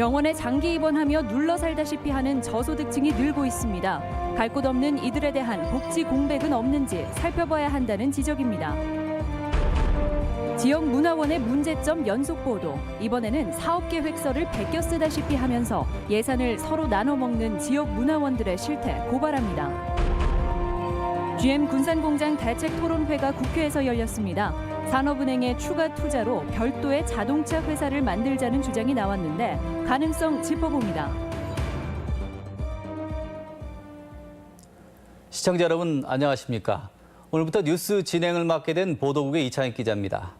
병원에 장기 입원하며 눌러 살다시피 하는 저소득층이 늘고 있습니다. 갈 곳 없는 이들에 대한 복지 공백은 없는지 살펴봐야 한다는 지적입니다. 지역 문화원의 문제점 연속 보도. 이번에는 사업 계획서를 베껴 쓰다시피 하면서 예산을 서로 나눠 먹는 지역 문화원들의 실태 고발합니다. GM 군산공장 대책 토론회가 국회에서 열렸습니다. 산업은행의 추가 투자로 별도의 자동차 회사를 만들자는 주장이 나왔는데 가능성 짚어봅니다. 시청자 여러분 안녕하십니까? 오늘부터 뉴스 진행을 맡게 된 보도국의 이창익 기자입니다.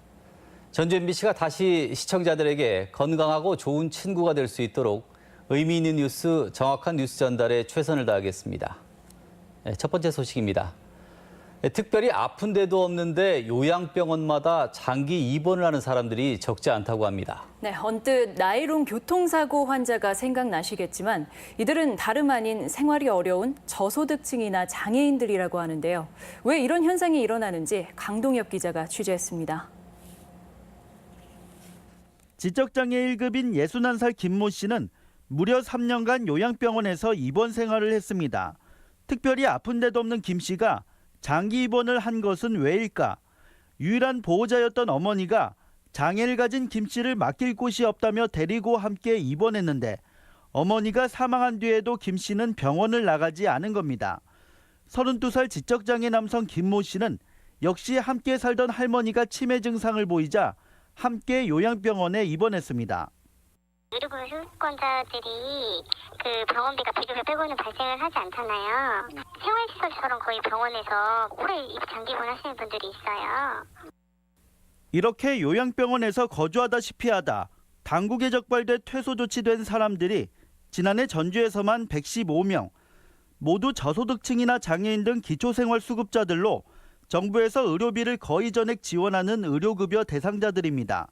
전주 MBC가 다시 시청자들에게 건강하고 좋은 친구가 될 수 있도록 의미 있는 뉴스, 정확한 뉴스 전달에 최선을 다하겠습니다. 네, 첫 번째 소식입니다. 네, 특별히 아픈 데도 없는데 요양병원마다 장기 입원을 하는 사람들이 적지 않다고 합니다. 네, 언뜻 나이론 교통사고 환자가 생각나시겠지만 이들은 다름 아닌 생활이 어려운 저소득층이나 장애인들이라고 하는데요. 왜 이런 현상이 일어나는지 강동엽 기자가 취재했습니다. 지적장애 1급인 61살 김모 씨는 무려 3년간 요양병원에서 입원 생활을 했습니다. 특별히 아픈 데도 없는 김 씨가 장기 입원을 한 것은 왜일까? 유일한 보호자였던 어머니가 장애를 가진 김 씨를 맡길 곳이 없다며 데리고 함께 입원했는데 어머니가 사망한 뒤에도 김 씨는 병원을 나가지 않은 겁니다. 32살 지적장애 남성 김모 씨는 역시 함께 살던 할머니가 치매 증상을 보이자 함께 요양병원에 입원했습니다. 의료보험 수급권자들이 그 병원비가 비교를 빼고는 발생을 하지 않잖아요. 생활시설처럼 거의 병원에서 오래 장기 입원하시는 분들이 있어요. 이렇게 요양병원에서 거주하다시피 하다 당국에 적발돼 퇴소 조치된 사람들이 지난해 전주에서만 115명, 모두 저소득층이나 장애인 등 기초생활수급자들로 정부에서 의료비를 거의 전액 지원하는 의료급여 대상자들입니다.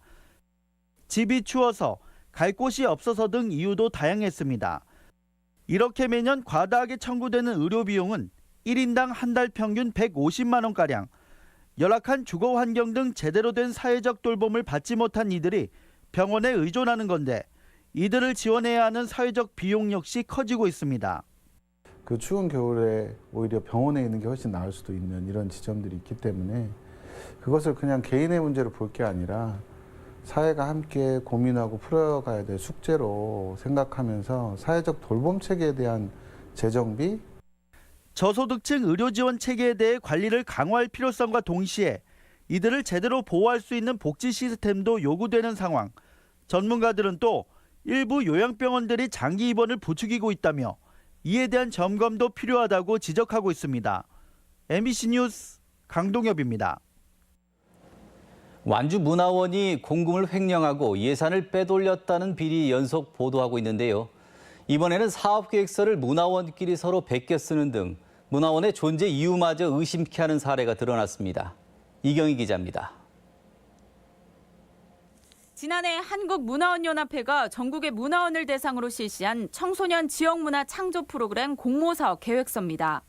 집이 추워서 갈 곳이 없어서 등 이유도 다양했습니다. 이렇게 매년 과다하게 청구되는 의료 비용은 1인당 한 달 평균 150만 원가량, 열악한 주거 환경 등 제대로 된 사회적 돌봄을 받지 못한 이들이 병원에 의존하는 건데 이들을 지원해야 하는 사회적 비용 역시 커지고 있습니다. 그 추운 겨울에 오히려 병원에 있는 게 훨씬 나을 수도 있는 이런 지점들이 있기 때문에 그것을 그냥 개인의 문제로 볼 게 아니라 사회가 함께 고민하고 풀어가야 될 숙제로 생각하면서 사회적 돌봄 체계에 대한 재정비 저소득층 의료 지원 체계에 대해 관리를 강화할 필요성과 동시에 이들을 제대로 보호할 수 있는 복지 시스템도 요구되는 상황. 전문가들은 또 일부 요양병원들이 장기 입원을 부추기고 있다며 이에 대한 점검도 필요하다고 지적하고 있습니다. MBC 뉴스 강동엽입니다. 완주 문화원이 공금을 횡령하고 예산을 빼돌렸다는 비리 연속 보도하고 있는데요. 이번에는 사업 계획서를 문화원끼리 서로 베껴 쓰는 등 문화원의 존재 이유마저 의심케 하는 사례가 드러났습니다. 이경희 기자입니다. 지난해 한국문화원연합회가 전국의 문화원을 대상으로 실시한 청소년 지역문화 창조 프로그램 공모사업 계획서입니다.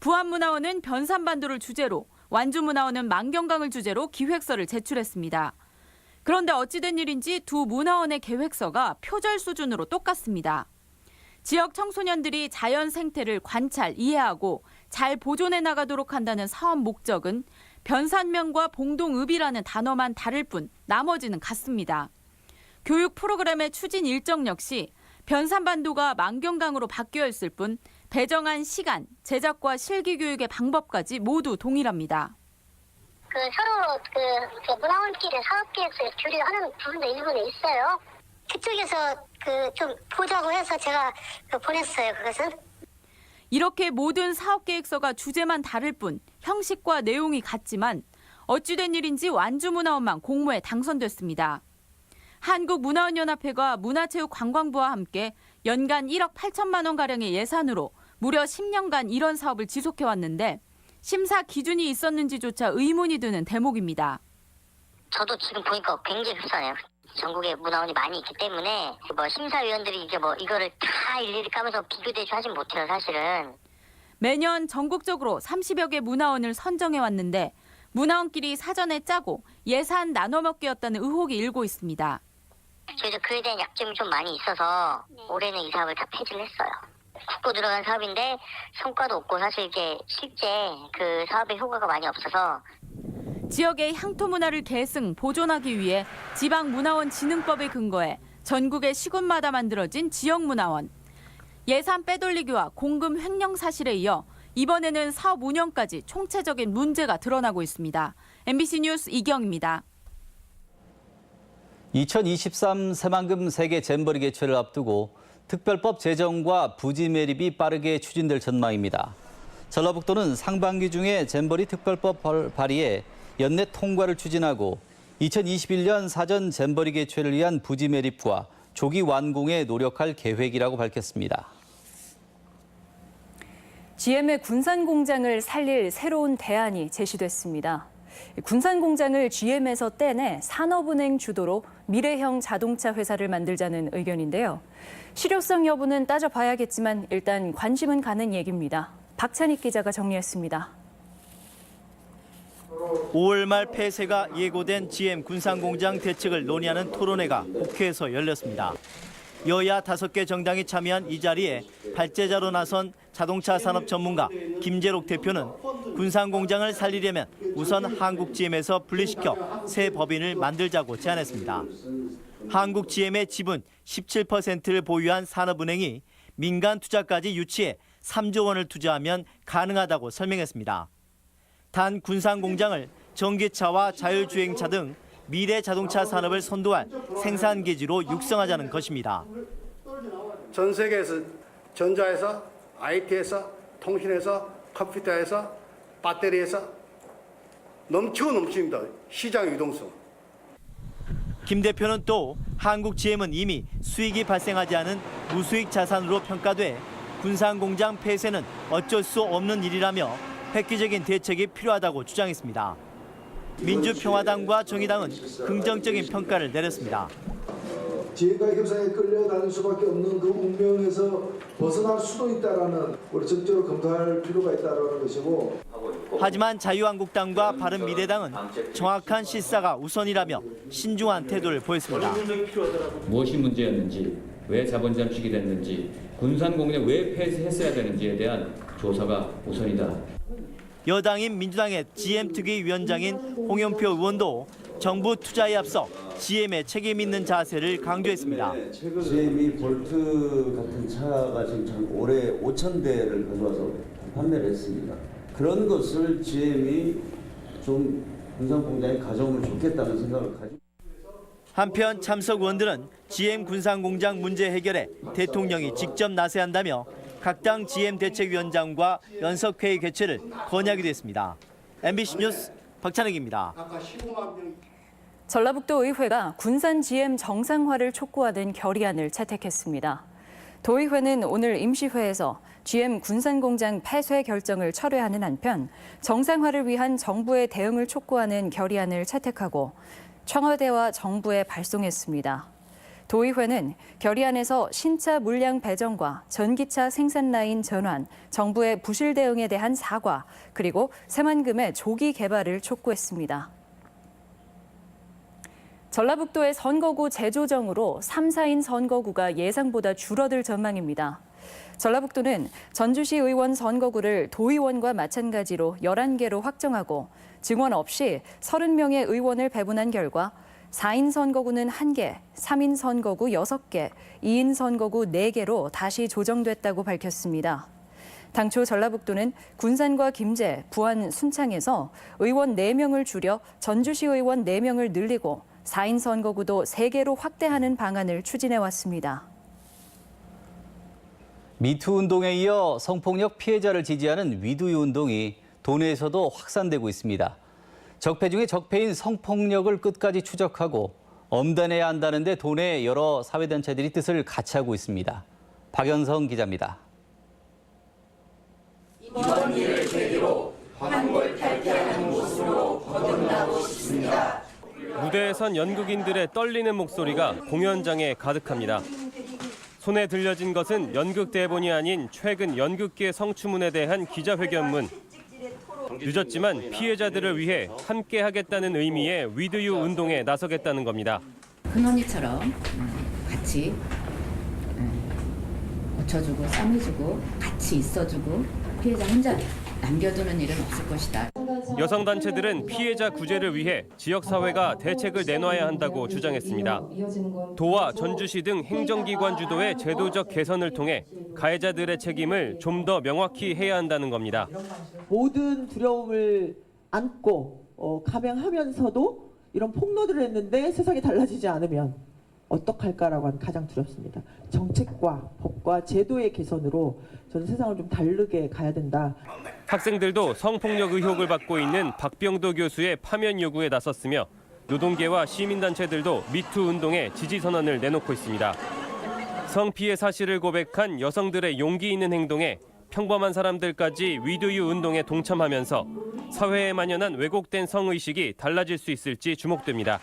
부안문화원은 변산반도를 주제로, 완주문화원은 만경강을 주제로 기획서를 제출했습니다. 그런데 어찌된 일인지 두 문화원의 계획서가 표절 수준으로 똑같습니다. 지역 청소년들이 자연 생태를 관찰, 이해하고 잘 보존해 나가도록 한다는 사업 목적은 변산면과 봉동읍이라는 단어만 다를 뿐 나머지는 같습니다. 교육 프로그램의 추진 일정 역시 변산반도가 만경강으로 바뀌어 있을 뿐 배정한 시간, 제작과 실기 교육의 방법까지 모두 동일합니다. 그 서로 그, 그 문화원끼리 사업계획서에 교류하는 부분도 일부는 있어요. 그쪽에서 그 좀 보자고 해서 제가 그 보냈어요. 그것은. 이렇게 모든 사업 계획서가 주제만 다를 뿐 형식과 내용이 같지만 어찌된 일인지 완주문화원만 공모에 당선됐습니다. 한국문화원연합회가 문화체육관광부와 함께 연간 1억 8천만 원 가량의 예산으로 무려 10년간 이런 사업을 지속해 왔는데 심사 기준이 있었는지조차 의문이 드는 대목입니다. 저도 지금 보니까 굉장히 불쌍해요. 전국에 문화원이 많이 있기 때문에 뭐 심사위원들이 이게 뭐 이거를 다 일일이 까면서 비교 대조하진 못해요, 사실은. 매년 전국적으로 30여 개 문화원을 선정해 왔는데 문화원끼리 사전에 짜고 예산 나눠 먹기였다는 의혹이 일고 있습니다. 그래서 그에 대한 약점이 좀 많이 있어서 올해는 이 사업을 다 폐지를 했어요. 국고 들어간 사업인데 성과도 없고 사실 이게 실제 그 사업의 효과가 많이 없어서 지역의 향토 문화를 계승 보존하기 위해 지방 문화원 진흥법에 근거해 전국의 시군마다 만들어진 지역 문화원. 예산 빼돌리기와 공금 횡령 사실에 이어 이번에는 사업 운영까지 총체적인 문제가 드러나고 있습니다. MBC 뉴스 이경입니다. 2023 새만금 세계 잼버리 개최를 앞두고 특별법 제정과 부지 매립이 빠르게 추진될 전망입니다. 전라북도는 상반기 중에 잼버리 특별법 발- 발의에 연내 통과를 추진하고 2021년 사전 잼버리 개최를 위한 부지 매립과 조기 완공에 노력할 계획이라고 밝혔습니다. GM의 군산 공장을 살릴 새로운 대안이 제시됐습니다. 군산 공장을 GM에서 떼내 산업은행 주도로 미래형 자동차 회사를 만들자는 의견인데요. 실효성 여부는 따져봐야겠지만 일단 관심은 가는 얘기입니다. 박찬익 기자가 정리했습니다. 5월 말 폐쇄가 예고된 GM 군산공장 대책을 논의하는 토론회가 국회에서 열렸습니다. 여야 다섯 개 정당이 참여한 이 자리에 발제자로 나선 자동차 산업 전문가 김재록 대표는 군산공장을 살리려면 우선 한국 GM에서 분리시켜 새 법인을 만들자고 제안했습니다. 한국 GM의 지분 17%를 보유한 산업은행이 민간 투자까지 유치해 3조 원을 투자하면 가능하다고 설명했습니다. 단 군산 공장을 전기차와 자율주행차 등 미래 자동차 산업을 선도할 생산 기지로 육성하자는 것입니다. 전 세계에서 전자에서 IT에서 통신에서 컴퓨터에서 배터리에서 넘치고 넘칩니다. 시장 유동성. 김 대표는 또 한국 GM은 이미 수익이 발생하지 않은 무수익 자산으로 평가돼 군산 공장 폐쇄는 어쩔 수 없는 일이라며 획기적인 대책이 필요하다고 주장했습니다. 민주평화당과 정의당은 긍정적인 평가를 내렸습니다. 지혜가 협상에 끌려다닐 수밖에 없는 그 운명에서 벗어날 수도 있다라는 우리 적극적으로 검토할 필요가 있다라는 것이고 하지만 자유한국당과 바른미래당은 정확한 실사가 우선이라며 신중한 태도를 보였습니다. 무엇이 문제였는지, 왜 자본 잠식이 됐는지, 군산 공장 왜 폐쇄했어야 되는지에 대한 조사가 우선이다. 여당인 민주당의 GM 특위 위원장인 홍영표 의원도 정부 투자에 앞서 GM의 책임 있는 자세를 강조했습니다. GM이 볼트 같은 차가 지금 참 올해 5천 대를 가져와서 판매를 했습니다. 그런 것을 GM이 좀 군산 공장에 가져오면 좋겠다는 생각을 가지고 한편 참석 의원들은 GM 군산 공장 문제 해결에 대통령이 직접 나서야 한다며 각 당 GM 대책위원장과 연석회의 개최를 건의하기도 했습니다. MBC 뉴스 박찬혁입니다. 전라북도 의회가 군산 GM 정상화를 촉구하는 결의안을 채택했습니다. 도의회는 오늘 임시회에서 GM 군산 공장 폐쇄 결정을 철회하는 한편 정상화를 위한 정부의 대응을 촉구하는 결의안을 채택하고 청와대와 정부에 발송했습니다. 도의회는 결의안에서 신차 물량 배정과 전기차 생산 라인 전환, 정부의 부실 대응에 대한 사과, 그리고 새만금의 조기 개발을 촉구했습니다. 전라북도의 선거구 재조정으로 3, 4인 선거구가 예상보다 줄어들 전망입니다. 전라북도는 전주시 의원 선거구를 도의원과 마찬가지로 11개로 확정하고 증원 없이 30명의 의원을 배분한 결과 4인 선거구는 1개, 3인 선거구 6개, 2인 선거구 4개로 다시 조정됐다고 밝혔습니다. 당초 전라북도는 군산과 김제, 부안, 순창에서 의원 4명을 줄여 전주시 의원 4명을 늘리고 4인 선거구도 3개로 확대하는 방안을 추진해 왔습니다. 미투 운동에 이어 성폭력 피해자를 지지하는 위두유 운동이 도내에서도 확산되고 있습니다. 적폐 중에 적폐인 성폭력을 끝까지 추적하고 엄단해야 한다는데 도내 여러 사회단체들이 뜻을 같이 하고 있습니다. 박연성 기자입니다. 무대에선 연극인들의 떨리는 목소리가 공연장에 가득합니다. 손에 들려진 것은 연극 대본이 아닌 최근 연극계 성추문에 대한 기자회견문. 늦었지만 피해자들을 위해 함께 하겠다는 의미의 위드유 운동에 나서겠다는 겁니다. 큰 언니처럼 음, 같이 음, 고쳐주고 싸매주고 같이 있어주고 피해자 혼자 남겨두는 일은 없을 것이다. 여성 단체들은 피해자 구제를 위해 지역 사회가 대책을 내놔야 한다고 주장했습니다. 도와 전주시 등 행정기관 주도의 제도적 개선을 통해 가해자들의 책임을 좀 더 명확히 해야 한다는 겁니다. 모든 두려움을 안고 어, 감행하면서도 이런 폭로들을 했는데 세상이 달라지지 않으면 어떡할까라고 하는 가장 두렵습니다. 정책과 법과 제도의 개선으로 저는 세상을 좀 다르게 가야 된다. 학생들도 성폭력 의혹을 받고 있는 박병도 교수의 파면 요구에 나섰으며 노동계와 시민단체들도 미투 운동에 지지 선언을 내놓고 있습니다. 성피해 사실을 고백한 여성들의 용기 있는 행동에 평범한 사람들까지 위드유 운동에 동참하면서 사회에 만연한 왜곡된 성의식이 달라질 수 있을지 주목됩니다.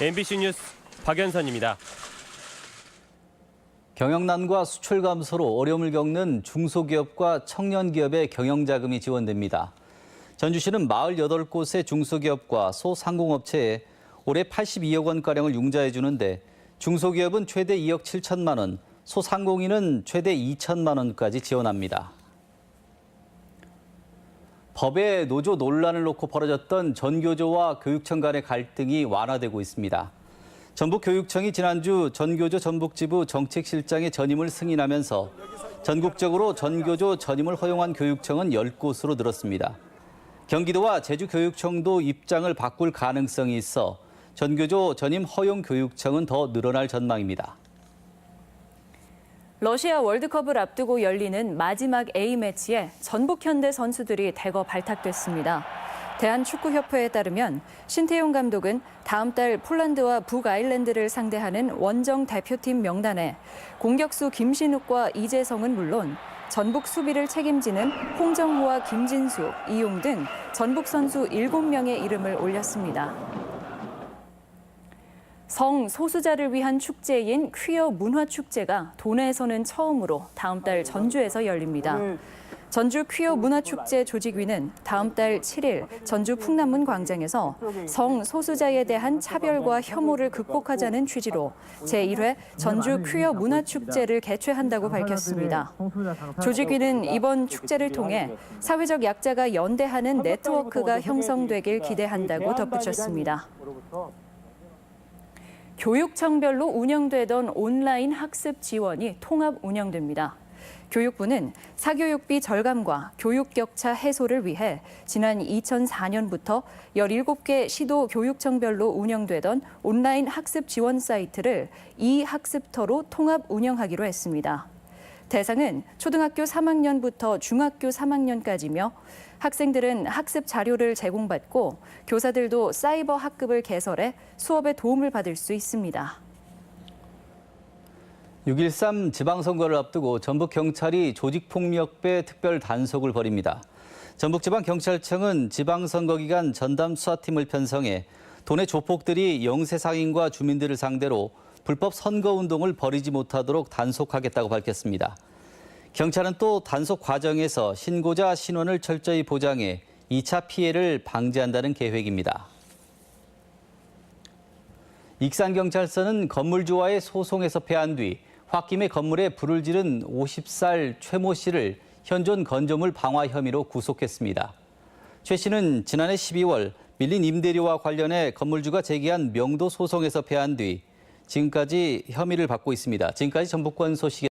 MBC 뉴스 박연선입니다. 경영난과 수출 감소로 어려움을 겪는 중소기업과 청년기업의 경영자금이 지원됩니다. 전주시는 48곳의 중소기업과 소상공업체에 올해 82억 원가량을 융자해 주는데 중소기업은 최대 2억 7천만 원, 소상공인은 최대 2천만 원까지 지원합니다. 법의 노조 논란을 놓고 벌어졌던 전교조와 교육청 간의 갈등이 완화되고 있습니다. 전북교육청이 지난주 전교조 전북지부 정책실장의 전임을 승인하면서 전국적으로 전교조 전임을 허용한 교육청은 10곳으로 늘었습니다. 경기도와 제주교육청도 입장을 바꿀 가능성이 있어 전교조 전임 허용 교육청은 더 늘어날 전망입니다. 러시아 월드컵을 앞두고 열리는 마지막 A매치에 전북 현대 선수들이 대거 발탁됐습니다. 대한축구협회에 따르면 신태용 감독은 다음 달 폴란드와 북아일랜드를 상대하는 원정 대표팀 명단에 공격수 김신욱과 이재성은 물론 전북 수비를 책임지는 홍정호와 김진수, 이용 등 전북 선수 7명의 이름을 올렸습니다. 성 소수자를 위한 축제인 퀴어 문화 축제가 도내에서는 처음으로 다음 달 전주에서 열립니다. 전주 퀴어 문화 축제 조직위는 다음 달 7일 전주 풍남문 광장에서 성 소수자에 대한 차별과 혐오를 극복하자는 취지로 제1회 전주 퀴어 문화 축제를 개최한다고 밝혔습니다. 조직위는 이번 축제를 통해 사회적 약자가 연대하는 네트워크가 형성되길 기대한다고 덧붙였습니다. 교육청별로 운영되던 온라인 학습 지원이 통합 운영됩니다. 교육부는 사교육비 절감과 교육 격차 해소를 위해 지난 2004년부터 17개 시도 교육청별로 운영되던 온라인 학습 지원 사이트를 이 학습터로 통합 운영하기로 했습니다. 대상은 초등학교 3학년부터 중학교 3학년까지며 학생들은 학습 자료를 제공받고 교사들도 사이버 학급을 개설해 수업에 도움을 받을 수 있습니다. 6.13 지방선거를 앞두고 전북경찰이 조직폭력배 특별 단속을 벌입니다. 전북지방경찰청은 지방선거 기간 전담 수사팀을 편성해 도내 조폭들이 영세상인과 주민들을 상대로 불법 선거운동을 벌이지 못하도록 단속하겠다고 밝혔습니다. 경찰은 또 단속 과정에서 신고자 신원을 철저히 보장해 2차 피해를 방지한다는 계획입니다. 익산경찰서는 건물주와의 소송에서 패한 뒤 홧김에 건물에 불을 지른 50살 최모 씨를 현존 건조물 방화 혐의로 구속했습니다. 최 씨는 지난해 12월 밀린 임대료와 관련해 건물주가 제기한 명도 소송에서 패한 뒤 지금까지 혐의를 받고 있습니다. 지금까지 전북권 소식